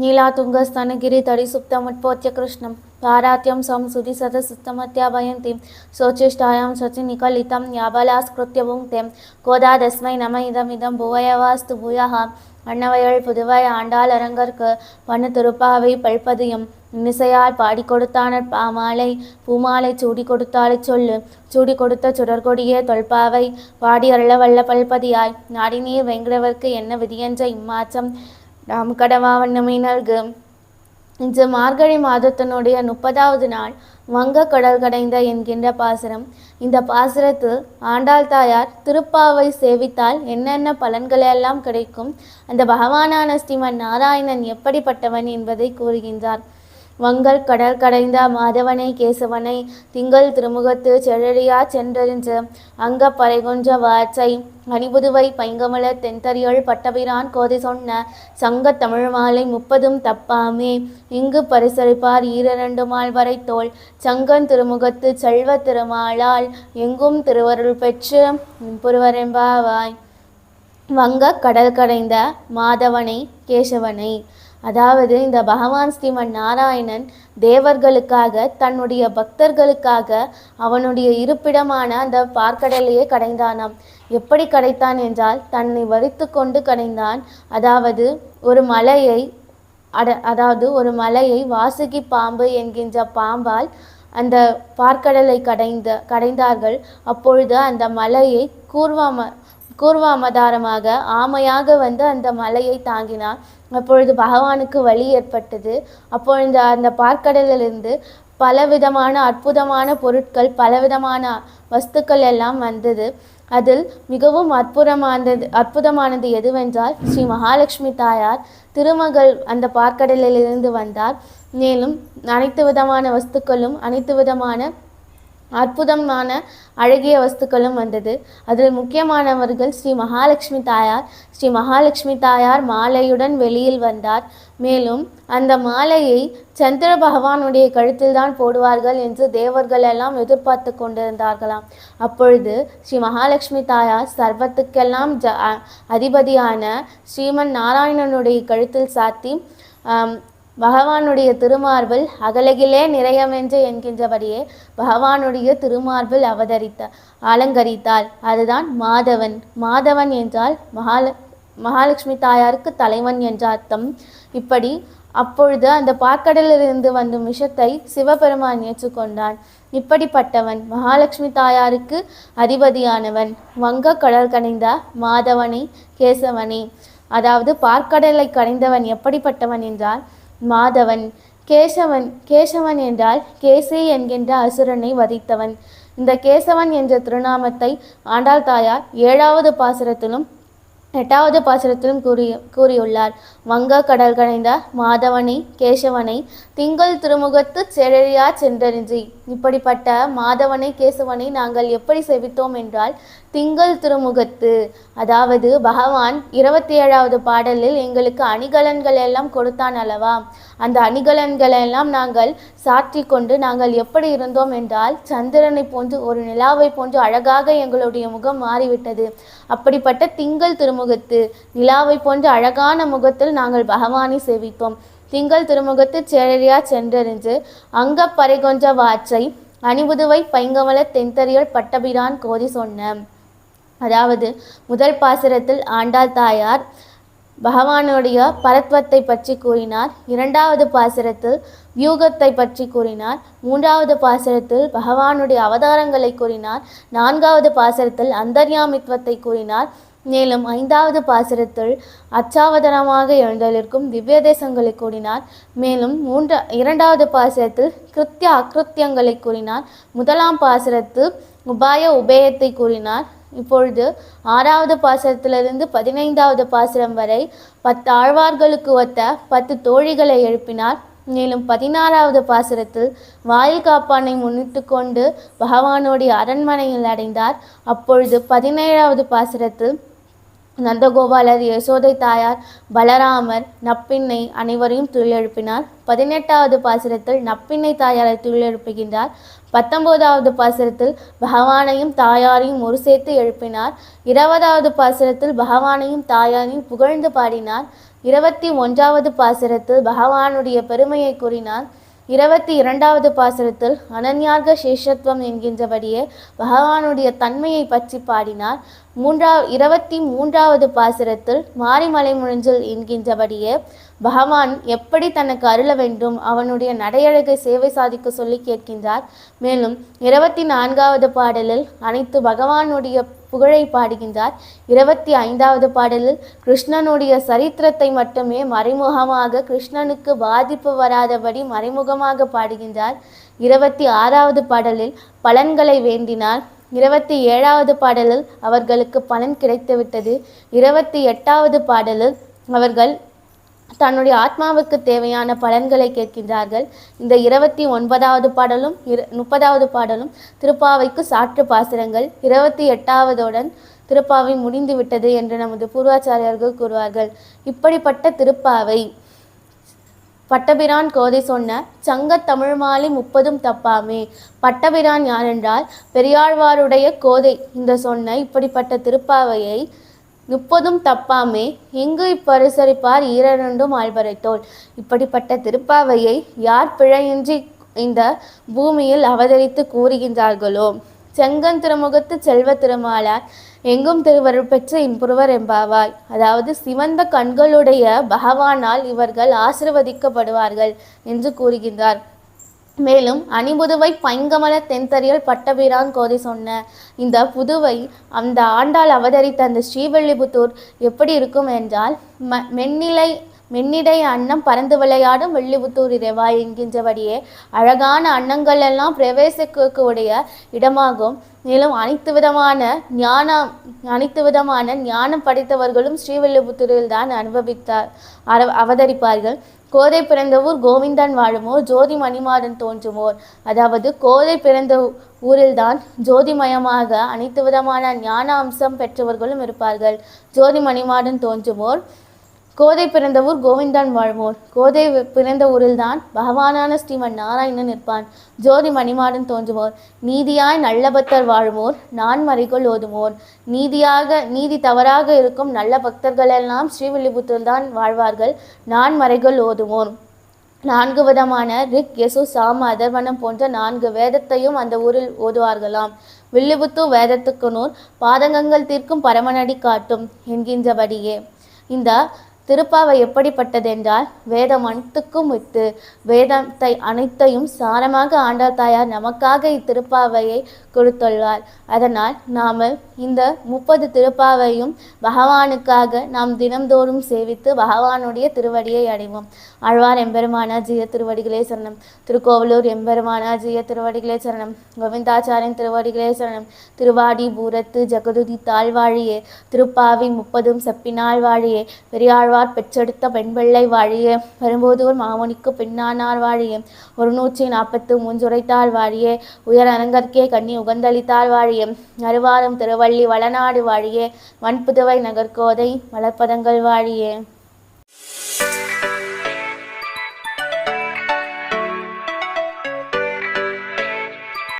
నీలాతుంగ பாராத்தியம் some సుప్త ముట్పోత్యకృష్ణం పారాత్యం సంసుధి సత సుస్తమత్యాభయంతి శోచేష్టాయాం శచినికలితం యాబలాస్కృత్యభుక్తిం కోదా తస్మై నమ ఇదమిదం భువయవాస్తు భూయ அன்னவையள் புதுவாய் ஆண்டாள் அரங்கற்கு பண்ணு திருப்பாவை பல்பதியும் இன்னிசையால் பாடி கொடுத்தான பாமாலை பூமாலை சூடி கொடுத்தாலே சொல்லு। சூடி கொடுத்த சுடர்கொடியே தொல்பாவை பாடி அருள வல்ல பல்பதியாய் நாடினீர் வெங்கடவர்க்கு என்ன விதியென்ற இம்மாச்சம்? நாம் கடவாவண்ணமை நல்கும் இன்று மார்கழி மாதத்தினுடைய முப்பதாவது நாள் வங்க கடல் கடைந்த என்கின்ற பாசுரம். இந்த பாசுரத்தில் ஆண்டாள் தாயார் திருப்பாவை சேவித்தால் என்னென்ன பலன்களை எல்லாம் கிடைக்கும்? அந்த பகவானான ஸ்ரீமன் நாராயணன் எப்படிப்பட்டவன் என்பதை கூறுகின்றார். வங்கல் கடல் கடைந்த மாதவனை கேசவனை திங்கள் திருமுகத்து செழறியா சென்றறிஞ்சு அங்க பறைகொன்ற வாச்சை அணிபுதுவை பைங்கமல தென்தறியள் பட்டபிரான் கோதை சொன்ன சங்க தமிழ் மாலை முப்பதும் தப்பாமே. இங்கு பரிசளிப்பார் ஈரண்டு மால் வரை தோல். சங்கன் திருமுகத்து செல்வ திருமாலால் எங்கும் திருவருள் பெற்று புருவரெம்பாவாய் வங்க கடல் கடைந்த மாதவனை கேசவனை அதாவது இந்த பகவான் ஸ்ரீமன் நாராயணன் தேவர்களுக்காக தன்னுடைய பக்தர்களுக்காக அவனுடைய இருப்பிடமான அந்த பார்க்கடலையே கடைந்தானாம். எப்படி கடைத்தான் என்றால் தன்னை வரித்து கொண்டு கடைந்தான். அதாவது ஒரு மலையை அட அதாவது ஒரு மலையை வாசுகி பாம்பு என்கின்ற பாம்பால் அந்த பார்க்கடலை கடைந்த கடைந்தார்கள். அப்பொழுது அந்த மலையை கூர்வாம கூர்வாமதாரமாக ஆமையாக வந்து அந்த மலையை தாங்கினார் அப்பொழுது பகவானுக்கு வலி ஏற்பட்டது. அப்பொழுது அந்த பார்க்கடலிலிருந்து பலவிதமான அற்புதமான பொருட்கள் பலவிதமான வஸ்துக்கள் எல்லாம் வந்தது. அதில் மிகவும் அற்புதமானது அற்புதமானது எதுவென்றால் ஸ்ரீ மகாலட்சுமி தாயார் திருமகள் அந்த பார்க்கடலிலிருந்து வந்தார். மேலும் அனைத்து விதமான வஸ்துக்களும் அனைத்து விதமான அற்புதமான அழகிய வஸ்துக்களும் வந்தது. அதில் முக்கியமானவர்கள் ஸ்ரீ மகாலட்சுமி தாயார். ஸ்ரீ மகாலட்சுமி தாயார் மாலையுடன் வெளியில் வந்தார். மேலும் அந்த மாலையை சந்திர பகவானுடைய கழுத்தில் தான் போடுவார்கள் என்று தேவர்கள் எல்லாம் எதிர்பார்த்து கொண்டிருந்தார்களாம். அப்பொழுது ஸ்ரீ மகாலட்சுமி தாயார் சர்வத்துக்கெல்லாம் ஜ அ- அதிபதியான ஸ்ரீமன் நாராயணனுடைய கழுத்தில் சாத்தி பகவானுடைய திருமார்பில் அகலகிலே நிறையமென்று என்கின்றபடியே பகவானுடைய திருமார்பில் அவதரித்த அலங்கரித்தாள். அதுதான் மாதவன். மாதவன் என்றால் மகால மகாலட்சுமி தாயாருக்கு தலைவன் என்ற அர்த்தம். இப்படி அப்பொழுது அந்த பாக்கடலிலிருந்து வந்த விஷத்தை சிவபெருமான் ஏற்றுக்கொண்டான். இப்படிப்பட்டவன் மகாலட்சுமி தாயாருக்கு அதிபதியானவன். வங்க கடல் கடைந்த மாதவனை கேசவனே. அதாவது பார்க்கடலை கடைந்தவன் எப்படிப்பட்டவன் என்றால் மாதவன் கேசவன் கேசவன் என்றால் கேசே என்கின்ற அசுரனை வதைத்தவன். இந்த கேசவன் என்ற திருநாமத்தை ஆண்டாள் தாயார் ஏழாவது பாசுரத்திலும் எட்டாவது பாசுரத்திலும் கூறி கூறியுள்ளார். வங்க கடல் கடைந்த மாதவனை கேசவனை திங்கள் திருமுகத்து செழறியா சென்றறிஞ்சி. இப்படிப்பட்ட மாதவனை கேசவனை நாங்கள் எப்படி செவித்தோம் என்றால் திங்கள் திருமுகத்து அதாவது பகவான் இருபத்தி ஏழாவது பாடலில் எங்களுக்கு அணிகலன்கள் எல்லாம் கொடுத்தான் அல்லவா? அந்த அணிகலன்களை எல்லாம் நாங்கள் சாற்றி கொண்டு நாங்கள் எப்படி இருந்தோம் என்றால் சந்திரனை போன்று ஒரு நிலாவை போன்று அழகாக எங்களுடைய முகம் மாறிவிட்டது. அப்படிப்பட்ட திங்கள் திருமுகத்து நிலாவை போன்ற அழகான முகத்தில் நாங்கள் பகவானை சேவிப்போம் திங்கள் திருமுகத்து சேரடியா சென்றறிஞ்சு அங்க பறைகொன்ற வாச்சை அணிபுதுவை பைங்கமல தென்தறியல் பட்டபிரான் கோரி சொன்ன அதாவது முதல் பாசுரத்தில் ஆண்டாள் தாயார் பகவானுடைய பரத்வத்தை பற்றி கூறினார். இரண்டாவது பாசுரத்தில் வியூகத்தை பற்றி கூறினார். மூன்றாவது பாசுரத்தில் பகவானுடைய அவதாரங்களை கூறினார். நான்காவது பாசுரத்தில் அந்தர்யாமித்வத்தை கூறினார். மேலும் ஐந்தாவது பாசுரத்தில் அச்சாவதனமாக எழுந்தலிருக்கும் திவ்ய தேசங்களை கூறினார். மேலும் மூன்று இரண்டாவது பாசுரத்தில் கிருத்திய அக்கிருத்தியங்களை கூறினார். முதலாம் பாசுரத்தில் உபாய உபயத்தை கூறினார். இப்பொழுது ஆறாவது பாசுரத்திலிருந்து பதினைந்தாவது பாசுரம் வரை பத்து ஆழ்வார்களுக்கு ஒத்த பத்து தோழிகளை எழுப்பினார். மேலும் பதினாறாவது பாசுரத்தில் வாயில் காப்பானை முன்னிட்டு கொண்டு பகவானுடைய அரண்மனையில் அடைந்தார். அப்பொழுது பதினேழாவது பாசுரத்தில் நந்தகோபாலர் யசோதை தாயார் பலராமர் நப்பின்னை அனைவரையும் துயிலெழுப்பினார் பதினெட்டாவது பாசுரத்தில் நப்பின்னை தாயாரை துயிலெழுப்புகின்றார் பத்தொன்பதாவது பாசுரத்தில் பகவானையும் தாயாரையும் ஒரு சேர்த்து எழுப்பினார். இருபதாவது பாசுரத்தில் பகவானையும் தாயாரையும் புகழ்ந்து பாடினார். இருபத்தி ஒன்றாவது பாசுரத்தில் பகவானுடைய பெருமையை கூறினார். இருபத்தி இரண்டாவது பாசுரத்தில் அனன்யார்க சேஷத்துவம் என்கின்றபடியே பகவானுடைய தன்மையை பற்றி பாடினார். மூன்றா இருபத்தி மூன்றாவது பாசுரத்தில் மாரிமலை முழிஞ்சில் என்கின்றபடியே பகவான் எப்படி தனக்கு அருள வேண்டும் அவனுடைய நடையழகை சேவை சாதிக்க சொல்லி கேட்கின்றார். மேலும் இருபத்தி நான்காவது பாடலில் அனைத்து பகவானுடைய புகழை பாடுகின்றார். இருபத்தி ஐந்தாவது பாடலில் கிருஷ்ணனுடைய சரித்திரத்தை மட்டுமே மறைமுகமாக கிருஷ்ணனுக்கு பாதிப்பு வராதபடி மறைமுகமாக பாடுகின்றார். இருபத்தி ஆறாவது பாடலில் பலன்களை வேண்டினார். இருபத்தி ஏழாவது பாடலில் அவர்களுக்கு பலன் கிடைத்துவிட்டது. இருபத்தி எட்டாவது பாடலில் அவர்கள் தன்னுடைய ஆத்மாவுக்கு தேவையான பலன்களை கேட்கின்றார்கள். இந்த இருபத்தி ஒன்பதாவது பாடலும் இரு முப்பதாவது பாடலும் திருப்பாவைக்கு சாற்று பாசுரங்கள். இருபத்தி எட்டாவதுடன் திருப்பாவை முடிந்து விட்டது என்று நமது பூர்வாச்சாரியர்கள் கூறுவார்கள். இப்படிப்பட்ட திருப்பாவை பட்டபிரான் கோதை சொன்ன சங்கத் தமிழ் மாலை முப்பதும் தப்பாமே. பட்டபிரான் யாரென்றால் பெரியாழ்வாருடைய கோதை. இந்த சொன்ன இப்படிப்பட்ட திருப்பாவையை முப்பதும் தப்பாமே. எங்கு இப்பரிசரிப்பார் ஈரண்டும் ஆழ்வரைத்தோள் இப்படிப்பட்ட திருப்பாவையை யார் பிழையின்றி இந்த பூமியில் அவதரித்து கூறுகின்றார்களோ? செங்கன் திருமுகத்து செல்வ திருமாலார் எங்கும் திருவருள் பெற்ற இம்புருவர் எம்பாவாய் அதாவது சிவந்த கண்களுடைய பகவானால் இவர்கள் ஆசிர்வதிக்கப்படுவார்கள் என்று கூறுகின்றார். மேலும் அணிபுதுவை பைங்கமல தென்தறியல் பட்டபிரான் கோதை சொன்ன இந்த புதுவை அந்த ஆண்டாள் அவதரித்த அந்த ஸ்ரீவில்லிபுத்தூர் எப்படி இருக்கும் என்றால் ம மென்னிலை மின்னிடை அன்னம் பறந்து விளையாடும் வெள்ளிபுத்தூர் இறைவா என்கின்றபடியே அழகான அன்னங்கள் எல்லாம் பிரவேசிக்கக்கூடிய இடமாகும். மேலும் அனைத்து விதமான ஞானம் அனைத்து விதமான ஞானம் படைத்தவர்களும் ஸ்ரீவில்லிபுத்தூரில் தான் அனுபவித்தார் அவதரிப்பார்கள். கோதை பிறந்த ஊர் கோவிந்தன் வாழுமோர் ஜோதி மணிமாறன் தோன்றுமோர். அதாவது கோதை பிறந்த ஊரில்தான் ஜோதிமயமாக அனைத்து விதமான ஞான அம்சம் பெற்றவர்களும் இருப்பார்கள். ஜோதி மணிமாறன் தோன்றுமோர். கோதை பிறந்த ஊர் கோவிந்தான் வாழ்வோர். கோதை பிறந்த பிறந்த ஊரில்தான் பகவானான ஸ்ரீமன் நாராயணன் இருப்பான் ஜோதி மணிமாடன் தோன்றுவோர். நீதியாய் நல்ல பக்தர் வாழ்வோர். நான் மறைக்குள் ஓதுவோர். நீதியாக நீதி தவறாக இருக்கும் நல்ல பக்தர்கள் எல்லாம் ஸ்ரீவில்லிபுத்தூர் தான் வாழ்வார்கள். நான் மறைகள் ஓதுவோர் நான்கு விதமான ரிக் யசு சாம அதர்வனம் போன்ற நான்கு வேதத்தையும் அந்த ஊரில் ஓதுவார்களாம். வில்லிபுத்தூர் வேதத்துக்கு நூல் பாதகங்கள் தீர்க்கும் பரமனடி காட்டும் என்கின்றபடியே. இந்த திருப்பாவை எப்படிப்பட்டதென்றால் வேதம் அனைத்துக்கும் வித்து வேதத்தை அனைத்தையும் சாரமாக ஆண்டாள் தாயார் நமக்காக இத்திருப்பாவையை கொடுத்துள்ளார். அதனால் நாம் இந்த முப்பது திருப்பாவையும் பகவானுக்காக நாம் தினம்தோறும் சேவித்து பகவானுடைய திருவடியை அடைவோம். ஆழ்வார் எம்பெருமானா ஜிய திருவடிகளே சரணம். திருக்கோவலூர் எம்பெருமானா ஜிய திருவடிகளே சரணம். கோவிந்தாச்சாரியன் திருவடிகளே சரணம். திருவாடி பூரத்து ஜெகதுதி தாழ்வாழியே திருப்பாவி முப்பதும் செப்பினாள் வாழியே பெரியாழ்வார் பெற்றெடுத்த பெண்பிள்ளை வாழிய. பெரும்போதூர் மாமுனிக்கு பின்னானார் வாழிய. ஒரு நூற்றி நாற்பத்து மூன்றுரைத்தாள் வாழியே. உயர் அரங்கற்கே கண்ணி உகந்தளித்தாள் வாழிய. அருவாரம் திருவள்ளி வளநாடு வாழியே. வன்புதுவை நகர்கோதை மலர்ப்பதங்கள் வாழியே.